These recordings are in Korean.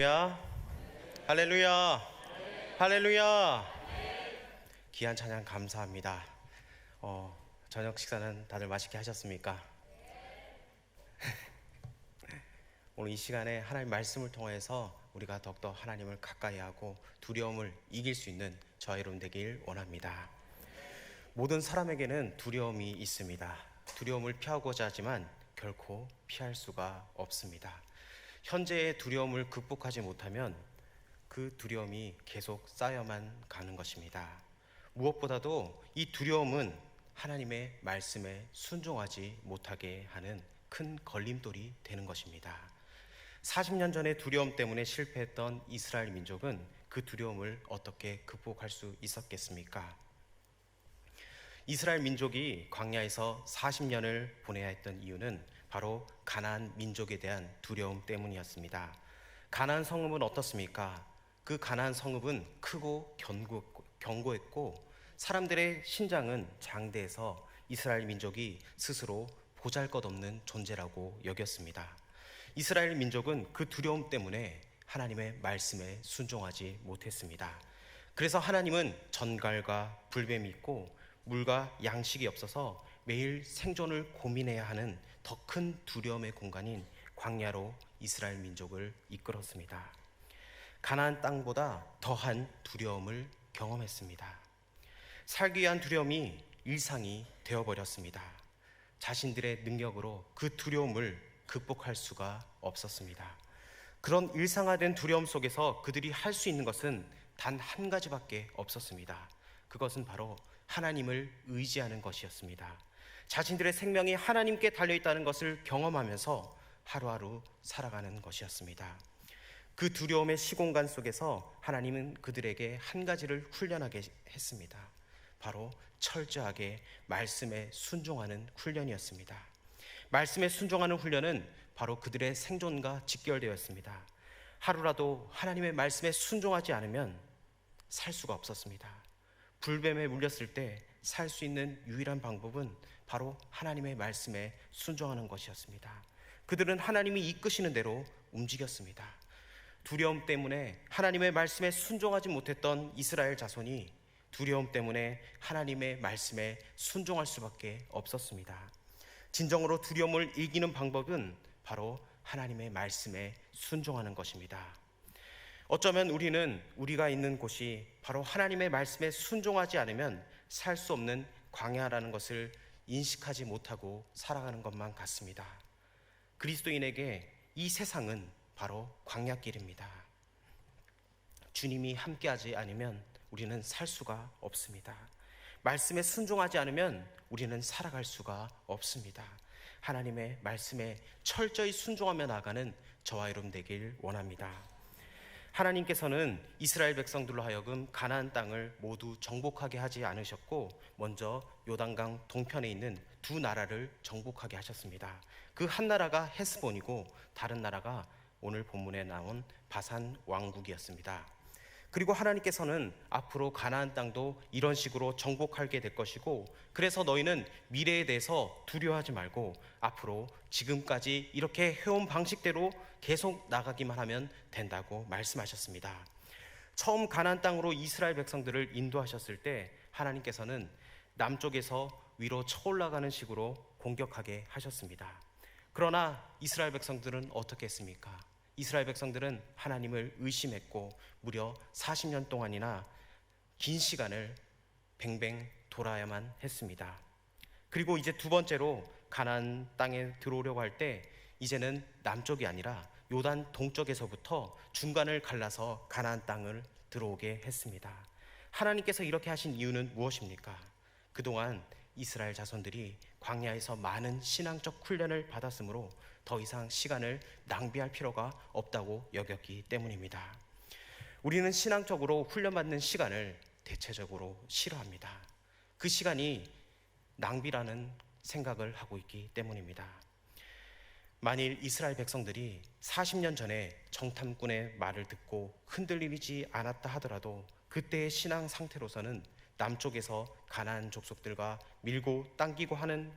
할렐루야. 할렐루야. 할렐루야. 귀한 찬양 감사합니다. 어, 저녁 식사는 다들 맛있게 하셨습니까? 오늘 이 시간에 하나님 말씀을 통해서 우리가 더욱더 하나님을 가까이 하고 두려움을 이길 수 있는 저와 여러분 되길 원합니다. 모든 사람에게는 두려움이 있습니다. 두려움을 피하고자 하지만 결코 피할 수가 없습니다 현재의 두려움을 극복하지 못하면 그 두려움이 계속 쌓여만 가는 것입니다. 무엇보다도 이 두려움은 하나님의 말씀에 순종하지 못하게 하는 큰 걸림돌이 되는 것입니다. 40년 전의 두려움 때문에 실패했던 이스라엘 민족은 그 두려움을 어떻게 극복할 수 있었겠습니까? 이스라엘 민족이 광야에서 40년을 보내야 했던 이유는 바로 가나안 민족에 대한 두려움 때문이었습니다. 가나안 성읍은 어떻습니까? 그 가나안 성읍은 크고 견고했고, 견고했고 사람들의 신장은 장대해서 이스라엘 민족이 스스로 보잘것없는 존재라고 여겼습니다. 이스라엘 민족은 그 두려움 때문에 하나님의 말씀에 순종하지 못했습니다. 그래서 하나님은 전갈과 불뱀이 있고 물과 양식이 없어서 매일 생존을 고민해야 하는 더 큰 두려움의 공간인 광야로 이스라엘 민족을 이끌었습니다. 가나안 땅보다 더한 두려움을 경험했습니다. 살기 위한 두려움이 일상이 되어버렸습니다. 자신들의 능력으로 그 두려움을 극복할 수가 없었습니다. 그런 일상화된 두려움 속에서 그들이 할 수 있는 것은 단 한 가지밖에 없었습니다. 그것은 바로 하나님을 의지하는 것이었습니다. 자신들의 생명이 하나님께 달려 있다는 것을 경험하면서 하루하루 살아가는 것이었습니다. 그 두려움의 시공간 속에서 하나님은 그들에게 한 가지를 훈련하게 했습니다. 바로 철저하게 말씀에 순종하는 훈련이었습니다. 말씀에 순종하는 훈련은 바로 그들의 생존과 직결되었습니다. 하루라도 하나님의 말씀에 순종하지 않으면 살 수가 없었습니다. 불뱀에 물렸을 때 살 수 있는 유일한 방법은 바로 하나님의 말씀에 순종하는 것이었습니다. 그들은 하나님이 이끄시는 대로 움직였습니다. 두려움 때문에 하나님의 말씀에 순종하지 못했던 이스라엘 자손이 두려움 때문에 하나님의 말씀에 순종할 수밖에 없었습니다. 진정으로 두려움을 이기는 방법은 바로 하나님의 말씀에 순종하는 것입니다. 어쩌면 우리는 우리가 있는 곳이 바로 하나님의 말씀에 순종하지 않으면 살 수 없는 광야라는 것을 인식하지 못하고 살아가는 것만 같습니다. 그리스도인에게 이 세상은 바로 광야길입니다. 주님이 함께하지 않으면 우리는 살 수가 없습니다. 말씀에 순종하지 않으면 우리는 살아갈 수가 없습니다. 하나님의 말씀에 철저히 순종하며 나가는 저와 여러분 되길 원합니다. 하나님께서는 이스라엘 백성들로 하여금 가나안 땅을 모두 정복하게 하지 않으셨고 먼저 요단강 동편에 있는 두 나라를 정복하게 하셨습니다. 그 한 나라가 헤스본이고 다른 나라가 오늘 본문에 나온 바산 왕국이었습니다. 그리고 하나님께서는 앞으로 가나안 땅도 이런 식으로 정복하게 될 것이고 그래서 너희는 미래에 대해서 두려워하지 말고 앞으로 지금까지 이렇게 해온 방식대로 계속 나가기만 하면 된다고 말씀하셨습니다. 처음 가나안 땅으로 이스라엘 백성들을 인도하셨을 때 하나님께서는 남쪽에서 위로 쳐올라가는 식으로 공격하게 하셨습니다. 그러나 이스라엘 백성들은 어떻게 했습니까? 이스라엘 백성들은 하나님을 의심했고 무려 40년 동안이나 긴 시간을 뱅뱅 돌아야만 했습니다. 그리고 이제 두 번째로 가나안 땅에 들어오려고 할 때 이제는 남쪽이 아니라 요단 동쪽에서부터 중간을 갈라서 가나안 땅을 들어오게 했습니다. 하나님께서 이렇게 하신 이유는 무엇입니까? 그동안 이스라엘 자손들이 광야에서 많은 신앙적 훈련을 받았으므로 더 이상 시간을 낭비할 필요가 없다고 여겼기 때문입니다. 우리는 신앙적으로 훈련받는 시간을 대체적으로 싫어합니다. 그 시간이 낭비라는 생각을 하고 있기 때문입니다. 만일 이스라엘 백성들이 40년 전에 정탐꾼의 말을 듣고 흔들리지 않았다 하더라도 그때의 신앙 상태로서는 남쪽에서 가나안 족속들과 밀고 당기고 하는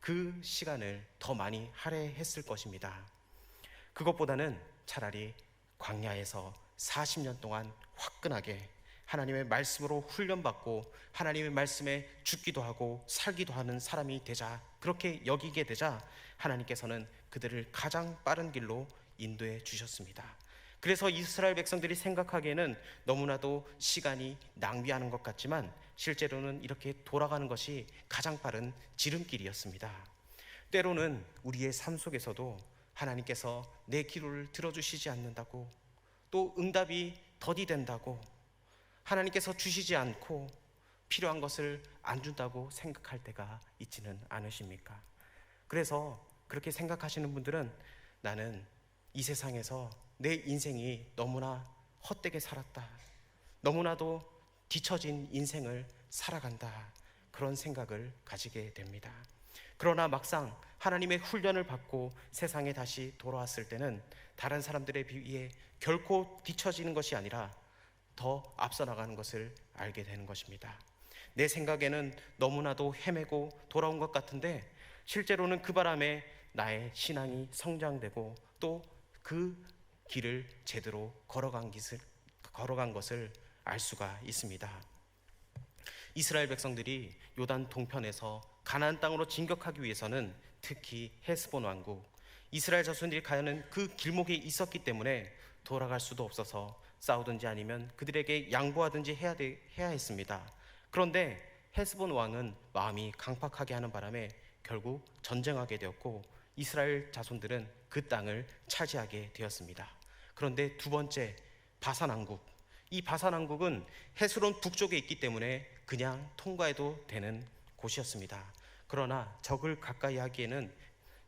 그 시간을 더 많이 할애했을 것입니다. 그것보다는 차라리 광야에서 40년 동안 화끈하게 하나님의 말씀으로 훈련받고 하나님의 말씀에 죽기도 하고 살기도 하는 사람이 되자 그렇게 여기게 되자 하나님께서는 그들을 가장 빠른 길로 인도해 주셨습니다. 그래서 이스라엘 백성들이 생각하기에는 너무나도 시간이 낭비하는 것 같지만 실제로는 이렇게 돌아가는 것이 가장 빠른 지름길이었습니다. 때로는 우리의 삶 속에서도 하나님께서 내 기도를 들어주시지 않는다고 또 응답이 더디된다고 하나님께서 주시지 않고 필요한 것을 안 준다고 생각할 때가 있지는 않으십니까? 그래서 그렇게 생각하시는 분들은 나는 이 세상에서 내 인생이 너무나 헛되게 살았다. 너무나도 뒤처진 인생을 살아간다. 그런 생각을 가지게 됩니다. 그러나 막상 하나님의 훈련을 받고 세상에 다시 돌아왔을 때는 다른 사람들에 비해 결코 뒤처지는 것이 아니라 더 앞서 나가는 것을 알게 되는 것입니다. 내 생각에는 너무나도 헤매고 돌아온 것 같은데 실제로는 그 바람에 나의 신앙이 성장되고 또그 길을 제대로 걸어간 것을 걸어간 것을 알 수가 있습니다. 이스라엘 백성들이 요단 동편에서 가나안 땅으로 진격하기 위해서는 특히 헤스본 왕국 이스라엘 자손들이 가는 그 길목에 있었기 때문에 돌아갈 수도 없어서 싸우든지 아니면 그들에게 양보하든지 해야 돼, 해야 했습니다. 그런데 헤스본 왕은 마음이 강팍하게 하는 바람에 결국 전쟁하게 되었고 이스라엘 자손들은 그 땅을 차지하게 되었습니다. 그런데 두 번째 바산 왕국 이 바산 왕국은 헤스론 북쪽에 있기 때문에 그냥 통과해도 되는 곳이었습니다. 그러나 적을 가까이 하기에는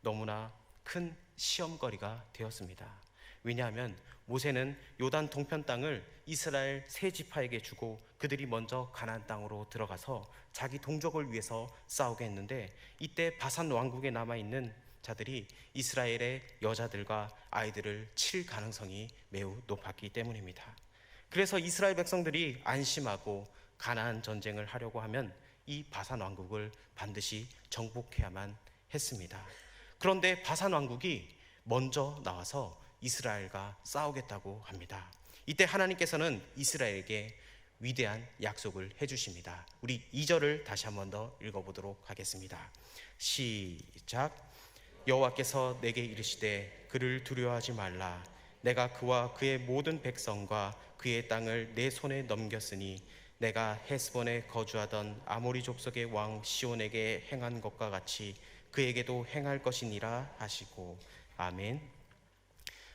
너무나 큰 시험거리가 되었습니다. 왜냐하면 모세는 요단 동편 땅을 이스라엘 세 지파에게 주고 그들이 먼저 가나안 땅으로 들어가서 자기 동족을 위해서 싸우게 했는데 이때 바산 왕국에 남아 있는 자들이 이스라엘의 여자들과 아이들을 칠 가능성이 매우 높았기 때문입니다. 그래서 이스라엘 백성들이 안심하고 가나안 전쟁을 하려고 하면 이 바산 왕국을 반드시 정복해야만 했습니다. 그런데 바산 왕국이 먼저 나와서 이스라엘과 싸우겠다고 합니다. 이때 하나님께서는 이스라엘에게 위대한 약속을 해 주십니다. 우리 2절을 다시 한 번 더 읽어 보도록 하겠습니다. 시작. 여호와께서 내게 이르시되 그를 두려워하지 말라 내가 그와 그의 모든 백성과 그의 땅을 내 손에 넘겼으니 내가 헤스본에 거주하던 아모리 족속의 왕 시온에게 행한 것과 같이 그에게도 행할 것이니라 하시고 아멘.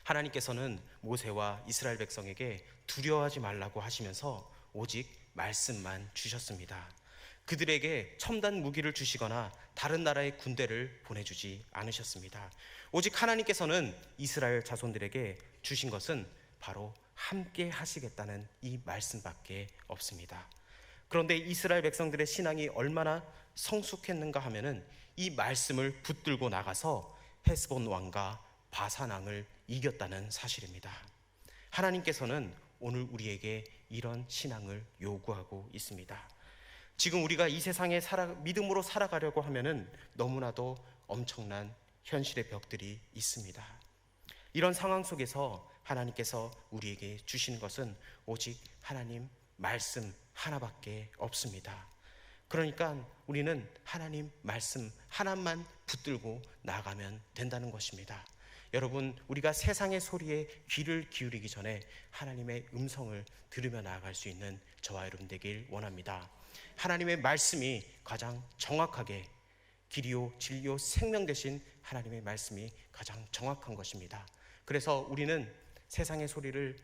하나님께서는 모세와 이스라엘 백성에게 두려워하지 말라고 하시면서 오직 말씀만 주셨습니다. 그들에게 첨단 무기를 주시거나 다른 나라의 군대를 보내주지 않으셨습니다. 오직 하나님께서는 이스라엘 자손들에게 주신 것은 바로 함께 하시겠다는 이 말씀밖에 없습니다. 그런데 이스라엘 백성들의 신앙이 얼마나 성숙했는가 하면은 이 말씀을 붙들고 나가서 헤스본 왕과 바산 왕을 이겼다는 사실입니다. 하나님께서는 오늘 우리에게 이런 신앙을 요구하고 있습니다. 지금 우리가 이 세상에 살아, 믿음으로 살아가려고 하면은 너무나도 엄청난 현실의 벽들이 있습니다. 이런 상황 속에서 하나님께서 우리에게 주신 것은 오직 하나님 말씀 하나밖에 없습니다. 그러니까 우리는 하나님 말씀 하나만 붙들고 나가면 된다는 것입니다. 여러분, 우리가 세상의 소리에 귀를 기울이기 전에 하나님의 음성을 들으며 나아갈 수 있는 저와 여러분 되길 원합니다. 하나님의 말씀이 가장 정확하게 길이요, 진리요, 생명 대신 하나님의 말씀이 가장 정확한 것입니다. 그래서 우리는 세상의 소리를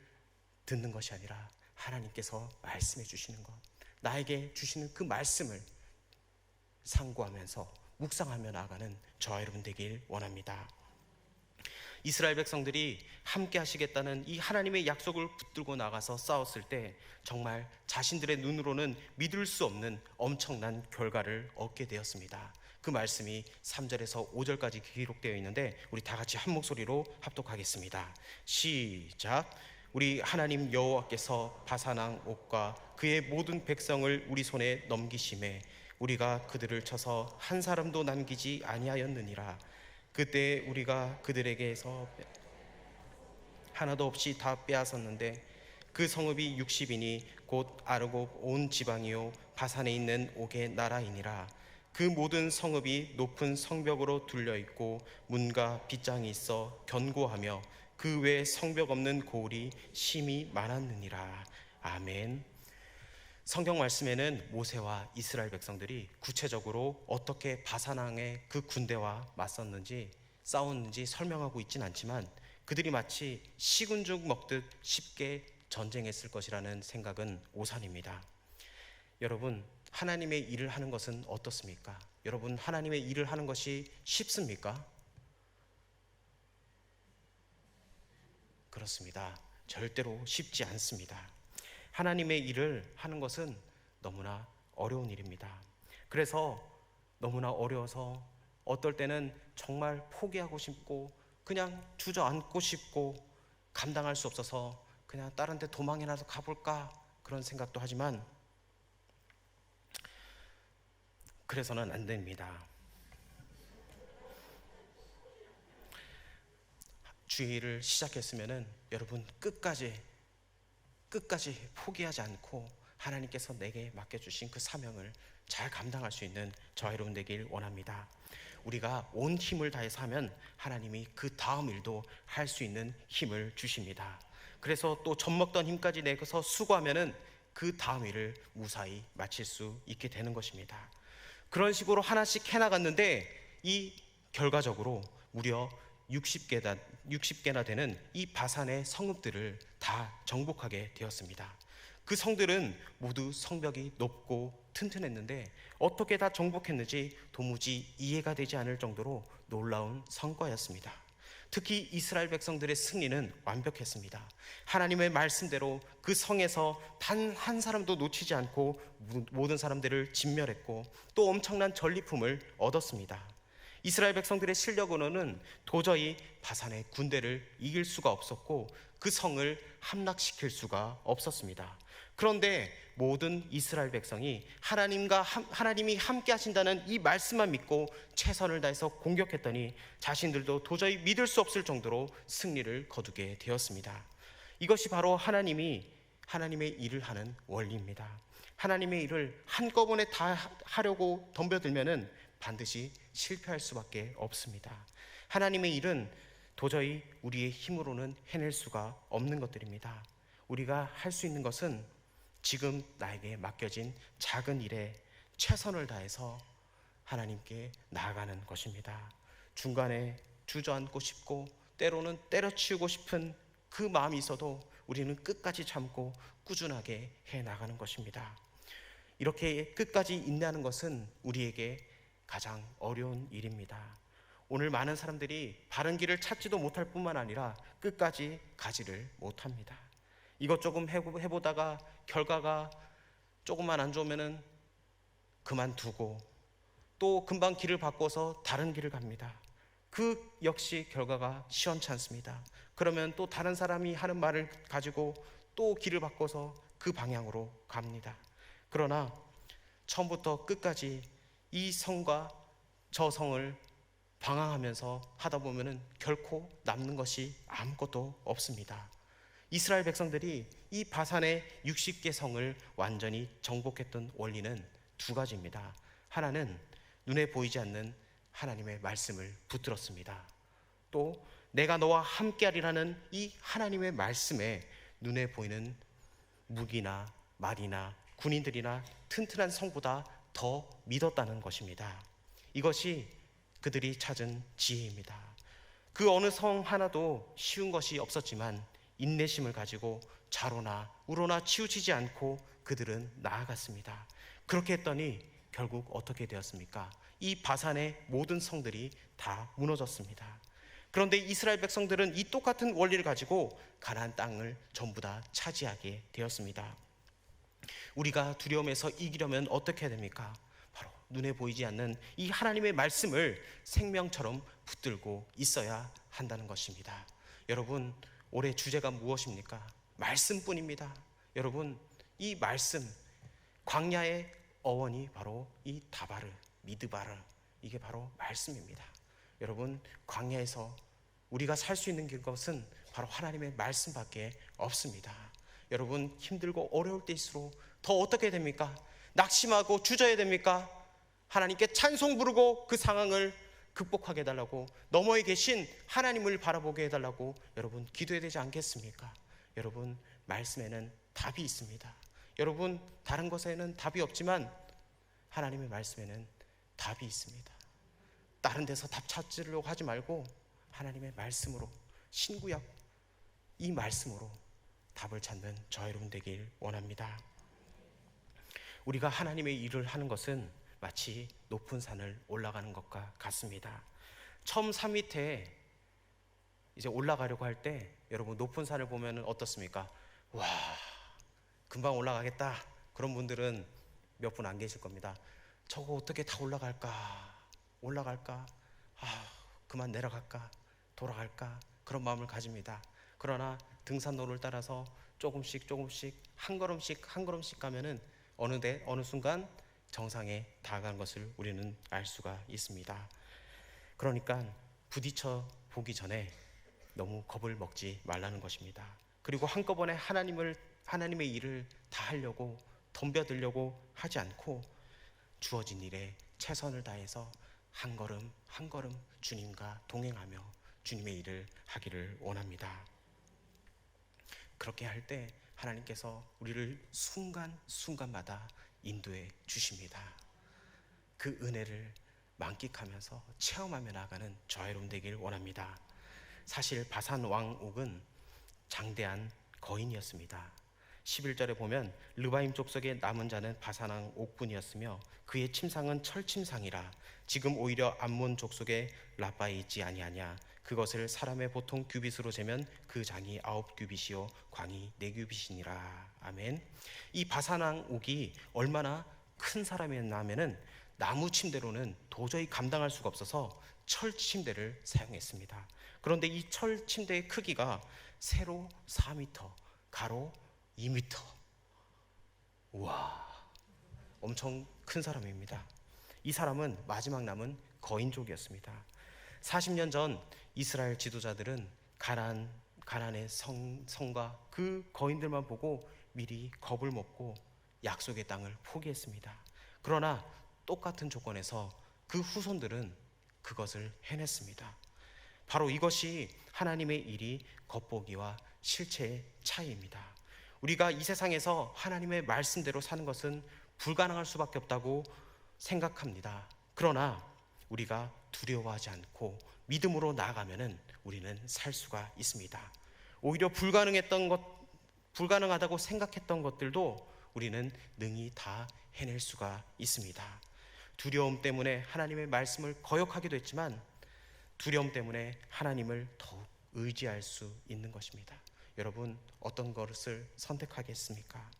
듣는 것이 아니라 하나님께서 말씀해 주시는 것, 나에게 주시는 그 말씀을 상고하면서 묵상하며 나가는 저와 여러분 되길 원합니다. 이스라엘 백성들이 함께 하시겠다는 이 하나님의 약속을 붙들고 나가서 싸웠을 때 정말 자신들의 눈으로는 믿을 수 없는 엄청난 결과를 얻게 되었습니다. 그 말씀이 3절에서 5절까지 기록되어 있는데 우리 다 같이 한 목소리로 합독하겠습니다. 시작. 우리 하나님 여호와께서 바사낭 옥과 그의 모든 백성을 우리 손에 넘기심에 우리가 그들을 쳐서 한 사람도 남기지 아니하였느니라. 그때 우리가 그들에게서 하나도 없이 다 빼앗았는데 그 성읍이 60이니 곧 아르곱 온 지방이요 바산에 있는 옥의 나라이니라 그 모든 성읍이 높은 성벽으로 둘려 있고 문과 빗장이 있어 견고하며 그 외 성벽 없는 고을이 심히 많았느니라 아멘. 성경 말씀에는 모세와 이스라엘 백성들이 구체적으로 어떻게 바산왕의 그 군대와 맞섰는지 싸웠는지 설명하고 있진 않지만 그들이 마치 시군죽 먹듯 쉽게 전쟁했을 것이라는 생각은 오산입니다. 여러분, 하나님의 일을 하는 것은 어떻습니까? 여러분, 하나님의 일을 하는 것이 쉽습니까? 그렇습니다. 절대로 쉽지 않습니다. 하나님의 일을 하는 것은 너무나 어려운 일입니다. 그래서 너무나 어려워서 어떨 때는 정말 포기하고 싶고 그냥 주저앉고 싶고 감당할 수 없어서 그냥 다른 데 도망이라도 가볼까 그런 생각도 하지만 그래서는 안 됩니다. 주의를 시작했으면은 여러분 끝까지 끝까지 포기하지 않고 하나님께서 내게 맡겨주신 그 사명을 잘 감당할 수 있는 저와 여러분 되길 원합니다. 우리가 온 힘을 다해서 하면 하나님이 그 다음 일도 할 수 있는 힘을 주십니다. 그래서 또 젖먹던 힘까지 내서 수고하면은 그 다음 일을 무사히 마칠 수 있게 되는 것입니다. 그런 식으로 하나씩 해나갔는데 이 결과적으로 무려 60개나, 60개나 되는 이 바산의 성읍들을 다 정복하게 되었습니다. 그 성들은 모두 성벽이 높고 튼튼했는데 어떻게 다 정복했는지 도무지 이해가 되지 않을 정도로 놀라운 성과였습니다. 특히 이스라엘 백성들의 승리는 완벽했습니다. 하나님의 말씀대로 그 성에서 단 한 사람도 놓치지 않고 모든 사람들을 진멸했고 또 엄청난 전리품을 얻었습니다. 이스라엘 백성들의 실력으로는 도저히 바산의 군대를 이길 수가 없었고 그 성을 함락시킬 수가 없었습니다. 그런데 모든 이스라엘 백성이 하나님과 하나님이 함께 하신다는 이 말씀만 믿고 최선을 다해서 공격했더니 자신들도 도저히 믿을 수 없을 정도로 승리를 거두게 되었습니다. 이것이 바로 하나님이 하나님의 일을 하는 원리입니다. 하나님의 일을 한꺼번에 다 하려고 덤벼들면은 반드시 실패할 수밖에 없습니다. 하나님의 일은 도저히 우리의 힘으로는 해낼 수가 없는 것들입니다. 우리가 할 수 있는 것은 지금 나에게 맡겨진 작은 일에 최선을 다해서 하나님께 나아가는 것입니다. 중간에 주저앉고 싶고 때로는 때려치우고 싶은 그 마음이 있어도 우리는 끝까지 참고 꾸준하게 해 나가는 것입니다. 이렇게 끝까지 인내하는 것은 우리에게 가장 어려운 일입니다. 오늘 많은 사람들이 바른 길을 찾지도 못할 뿐만 아니라 끝까지 가지를 못합니다. 이것 조금 해보다가 결과가 조금만 안 좋으면은 그만두고 또 금방 길을 바꿔서 다른 길을 갑니다. 그 역시 결과가 시원찮습니다. 그러면 또 다른 사람이 하는 말을 가지고 또 길을 바꿔서 그 방향으로 갑니다. 그러나 처음부터 끝까지 이 성과 저 성을 방황하면서 하다 보면은 결코 남는 것이 아무것도 없습니다. 이스라엘 백성들이 이 바산의 60개 성을 완전히 정복했던 원리는 두 가지입니다. 하나는 눈에 보이지 않는 하나님의 말씀을 붙들었습니다. 또 내가 너와 함께하리라는 이 하나님의 말씀에 눈에 보이는 무기나 말이나 군인들이나 튼튼한 성보다 더 믿었다는 것입니다. 이것이 그들이 찾은 지혜입니다. 그 어느 성 하나도 쉬운 것이 없었지만 인내심을 가지고 자로나 우로나 치우치지 않고 그들은 나아갔습니다. 그렇게 했더니 결국 어떻게 되었습니까? 이 바산의 모든 성들이 다 무너졌습니다. 그런데 이스라엘 백성들은 이 똑같은 원리를 가지고 가나안 땅을 전부 다 차지하게 되었습니다. 우리가 두려움에서 이기려면 어떻게 해야 됩니까? 바로 눈에 보이지 않는 이 하나님의 말씀을 생명처럼 붙들고 있어야 한다는 것입니다. 여러분, 올해 주제가 무엇입니까? 말씀뿐입니다. 여러분, 이 말씀, 광야의 어원이 바로 이 다바르, 미드바르, 이게 바로 말씀입니다. 여러분, 광야에서 우리가 살 수 있는 것은 바로 하나님의 말씀밖에 없습니다. 여러분 힘들고 어려울 때일수록 더 어떻게 됩니까? 낙심하고 주저해야 됩니까? 하나님께 찬송 부르고 그 상황을 극복하게 해달라고 너머에 계신 하나님을 바라보게 해달라고 여러분 기도해야 되지 않겠습니까? 여러분 말씀에는 답이 있습니다. 여러분 다른 것에는 답이 없지만 하나님의 말씀에는 답이 있습니다. 다른 데서 답 찾으려고 하지 말고 하나님의 말씀으로 신구약 이 말씀으로 답을 찾는 저 여러분 되길 원합니다. 우리가 하나님의 일을 하는 것은 마치 높은 산을 올라가는 것과 같습니다. 처음 산 밑에 이제 올라가려고 할 때 여러분 높은 산을 보면 어떻습니까? 와 금방 올라가겠다 그런 분들은 몇 분 안 계실 겁니다. 저거 어떻게 다 올라갈까? 올라갈까? 아 그만 내려갈까? 돌아갈까? 그런 마음을 가집니다. 그러나 등산로를 따라서 조금씩 조금씩 한 걸음씩 한 걸음씩 가면은 어느 데 어느 순간 정상에 다가간 것을 우리는 알 수가 있습니다. 그러니까 부딪혀 보기 전에 너무 겁을 먹지 말라는 것입니다. 그리고 한꺼번에 하나님을 하나님의 일을 다 하려고 덤벼들려고 하지 않고 주어진 일에 최선을 다해서 한 걸음 한 걸음 주님과 동행하며 주님의 일을 하기를 원합니다. 그렇게 할 때 하나님께서 우리를 순간순간마다 인도해 주십니다. 그 은혜를 만끽하면서 체험하며 나가는 저와 여러분 되길 원합니다. 사실 바산 왕 옥은 장대한 거인이었습니다. 11절에 보면 르바임 족속의 남은 자는 바산 왕 옥분이었으며 그의 침상은 철침상이라 지금 오히려 암몬 족속의 라빠에 있지 아니하냐 그것을 사람의 보통 규빗으로 재면 그 장이 아홉 규빗이요 광이 네 규빗이니라 아멘. 이 바산왕 옥이 얼마나 큰 사람이었냐면은 나무 침대로는 도저히 감당할 수가 없어서 철 침대를 사용했습니다. 그런데 이 철 침대의 크기가 세로 4m, 가로 2m. 우와, 엄청 큰 사람입니다. 이 사람은 마지막 남은 거인족이었습니다. 40년 전 이스라엘 지도자들은 가난 가난의 성, 성과 그 거인들만 보고 미리 겁을 먹고 약속의 땅을 포기했습니다. 그러나 똑같은 조건에서 그 후손들은 그것을 해냈습니다. 바로 이것이 하나님의 일이 겉보기와 실체의 차이입니다. 우리가 이 세상에서 하나님의 말씀대로 사는 것은 불가능할 수밖에 없다고 생각합니다. 그러나 우리가 두려워하지 않고 믿음으로 나아가면은 우리는 살 수가 있습니다. 오히려 불가능했던 것, 불가능하다고 생각했던 것들도 우리는 능히 다 해낼 수가 있습니다. 두려움 때문에 하나님의 말씀을 거역하기도 했지만 두려움 때문에 하나님을 더욱 의지할 수 있는 것입니다. 여러분 어떤 것을 선택하겠습니까?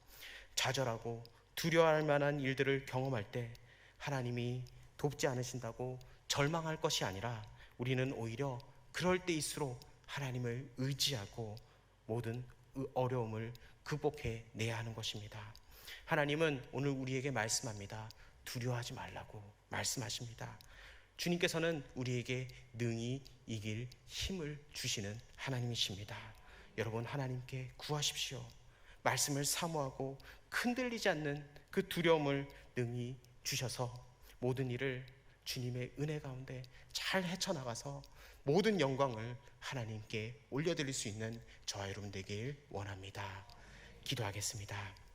좌절하고 두려워할 만한 일들을 경험할 때 하나님이 돕지 않으신다고 절망할 것이 아니라 우리는 오히려 그럴 때일수록 하나님을 의지하고 모든 어려움을 극복해 내야 하는 것입니다. 하나님은 오늘 우리에게 말씀합니다. 두려워하지 말라고 말씀하십니다. 주님께서는 우리에게 능히 이길 힘을 주시는 하나님이십니다. 여러분 하나님께 구하십시오. 말씀을 사모하고 흔들리지 않는 그 두려움을 능히 주셔서 모든 일을 주님의 은혜 가운데 잘 헤쳐나가서 모든 영광을 하나님께 올려드릴 수 있는 저와 여러분 되길 원합니다. 기도하겠습니다.